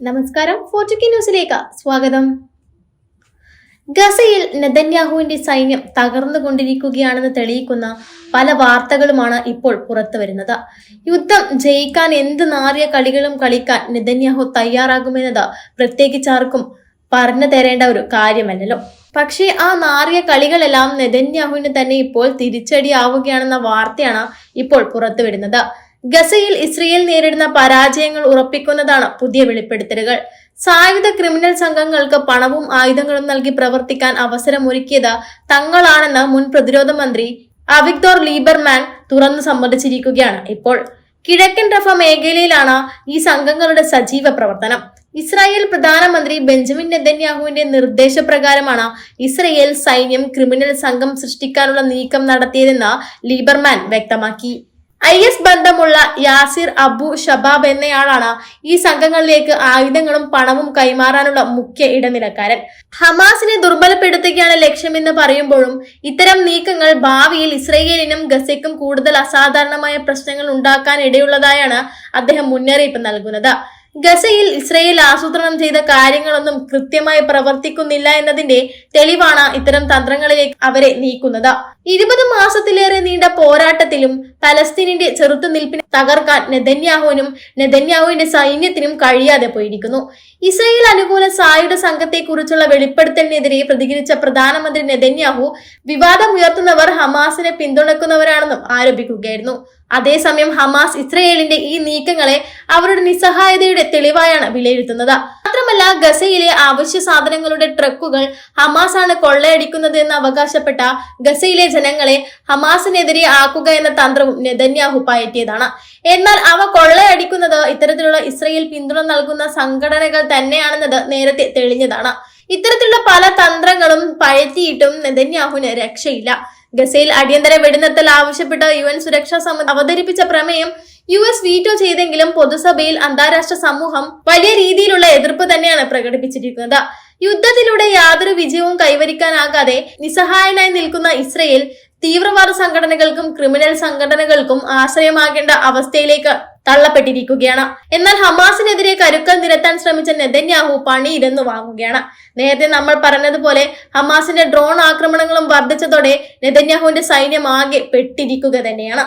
നമസ്കാരം ഫോർട്ടുക്കി ന്യൂസിലേക്ക് സ്വാഗതം. ഗസയിൽ നെതന്യാഹുവിന്റെ സൈന്യം തകർന്നുകൊണ്ടിരിക്കുകയാണെന്ന് തെളിയിക്കുന്ന പല വാർത്തകളുമാണ് ഇപ്പോൾ പുറത്തു വരുന്നത്. യുദ്ധം ജയിക്കാൻ എന്ത് നാറിയ കളികളും കളിക്കാൻ നെതന്യാഹു തയ്യാറാകുമെന്നത് പ്രത്യേകിച്ചാർക്കും പറഞ്ഞു തരേണ്ട ഒരു കാര്യമല്ലല്ലോ. പക്ഷേ ആ നാറിയ കളികളെല്ലാം നെതന്യാഹുവിന് തന്നെ ഇപ്പോൾ തിരിച്ചടിയാവുകയാണെന്ന വാർത്തയാണ് ഇപ്പോൾ പുറത്തു വരുന്നത്. ഗസയിൽ ഇസ്രയേൽ നേരിടുന്ന പരാജയങ്ങൾ ഉറപ്പിക്കുന്നതാണ് പുതിയ വെളിപ്പെടുത്തലുകൾ. സായുധ ക്രിമിനൽ സംഘങ്ങൾക്ക് പണവും ആയുധങ്ങളും നൽകി പ്രവർത്തിക്കാൻ അവസരമൊരുക്കിയത് തങ്ങളാണെന്ന് മുൻ പ്രതിരോധ മന്ത്രി അവിക്ടോർ ലീബർമാൻ തുറന്നു സമ്മതിച്ചിരിക്കുകയാണ് ഇപ്പോൾ. കിഴക്കൻ റഫ മേഖലയിലാണ് ഈ സംഘങ്ങളുടെ സജീവ പ്രവർത്തനം. ഇസ്രായേൽ പ്രധാനമന്ത്രി ബെഞ്ചമിൻ നെതന്യാഹുവിന്റെ നിർദ്ദേശപ്രകാരമാണ് ഇസ്രയേൽ സൈന്യം ക്രിമിനൽ സംഘം സൃഷ്ടിക്കാനുള്ള നീക്കം നടത്തിയതെന്ന് ലീബർമാൻ വ്യക്തമാക്കി. ഐ എസ് ബന്ധമുള്ള യാസിർ അബു ഷബാബ് എന്നയാളാണ് ഈ സംഘങ്ങളിലേക്ക് ആയുധങ്ങളും പണവും കൈമാറാനുള്ള മുഖ്യ ഇടനിലക്കാരൻ. ഹമാസിനെ ദുർബലപ്പെടുത്തുകയാണ് ലക്ഷ്യമെന്ന് പറയുമ്പോഴും ഇത്തരം നീക്കങ്ങൾ ഭാവിയിൽ ഇസ്രയേലിനും ഗസയ്ക്കും കൂടുതൽ അസാധാരണമായ പ്രശ്നങ്ങൾ ഉണ്ടാക്കാൻ ഇടയുള്ളതായാണ് അദ്ദേഹം മുന്നറിയിപ്പ് നൽകുന്നത്. ഗസയിൽ ഇസ്രയേൽ ആസൂത്രണം ചെയ്ത കാര്യങ്ങളൊന്നും കൃത്യമായി പ്രവർത്തിക്കുന്നില്ല എന്നതിന്റെ തെളിവാണ് ഇത്തരം തന്ത്രങ്ങളിലേക്ക് അവരെ നീക്കുന്നത്. ഇരുപത് മാസത്തിലേറെ നീണ്ട പോരാട്ടത്തിലും പലസ്തീനിന്റെ ചെറുത്തുനിൽപ്പിനെ തകർക്കാൻ നെതന്യാഹുവിനും നെതന്യാഹുവിന്റെ സൈന്യത്തിനും കഴിയാതെ പോയിരിക്കുന്നു. ഇസ്രയേൽ അനുകൂല സായുധ സംഘത്തെക്കുറിച്ചുള്ള വെളിപ്പെടുത്തലിനെതിരെ പ്രതികരിച്ച പ്രധാനമന്ത്രി നെതന്യാഹു വിവാദമുയർത്തുന്നവർ ഹമാസിനെ പിന്തുണക്കുന്നവരാണെന്നും ആരോപിക്കുകയായിരുന്നു. അതേസമയം ഹമാസ് ഇസ്രയേലിന്റെ ഈ നീക്കങ്ങളെ അവരുടെ നിസ്സഹായതയുടെ തെളിവായാണ് വിലയിരുത്തുന്നത്. മാത്രമല്ല ഗസയിലെ അവശ്യ സാധനങ്ങളുടെ ട്രക്കുകൾ ഹമാസ് ആണ് കൊള്ളയടിക്കുന്നത് എന്ന് അവകാശപ്പെട്ട ഗസയിലെ ജനങ്ങളെ ഹമാസിനെതിരെ ആക്കുക എന്ന തന്ത്രവും നെതന്യാഹു പയറ്റിയതാണ്. എന്നാൽ അവ കൊള്ളയടിക്കുന്നത് ഇത്തരത്തിലുള്ള ഇസ്രയേൽ പിന്തുണ നൽകുന്ന സംഘടനകൾ തന്നെയാണെന്നത് നേരത്തെ തെളിഞ്ഞതാണ്. ഇത്തരത്തിലുള്ള പല തന്ത്രങ്ങളും പയറ്റിയിട്ടും നെതന്യാഹുവിന് രക്ഷയില്ല. ഗസയിൽ അടിയന്തര വെടിനിർത്തൽ ആവശ്യപ്പെട്ട് യു എൻ സുരക്ഷാ സമിതി അവതരിപ്പിച്ച പ്രമേയം യു എസ് വീറ്റോ ചെയ്തെങ്കിലും പൊതുസഭയിൽ അന്താരാഷ്ട്ര സമൂഹം വലിയ രീതിയിലുള്ള എതിർപ്പ് തന്നെയാണ് പ്രകടിപ്പിച്ചിരിക്കുന്നത്. യുദ്ധത്തിലൂടെ യാതൊരു വിജയവും കൈവരിക്കാനാകാതെ നിസ്സഹായനായി നിൽക്കുന്ന ഇസ്രയേൽ തീവ്രവാദ സംഘടനകൾക്കും ക്രിമിനൽ സംഘടനകൾക്കും ആശ്രയമാകേണ്ട അവസ്ഥയിലേക്ക് തള്ളപ്പെട്ടിരിക്കുകയാണ്. എന്നാൽ ഹമാസിനെതിരെ കരുക്കൾ നിരത്താൻ ശ്രമിച്ച നെതന്യാഹു പണിയിരെന്നു വാങ്ങുകയാണ്. നേരത്തെ നമ്മൾ പറഞ്ഞതുപോലെ ഹമാസിന്റെ ഡ്രോൺ ആക്രമണങ്ങളും വർദ്ധിച്ചതോടെ നെതന്യാഹുവിന്റെ സൈന്യം ആകെ പെട്ടിരിക്കുക തന്നെയാണ്.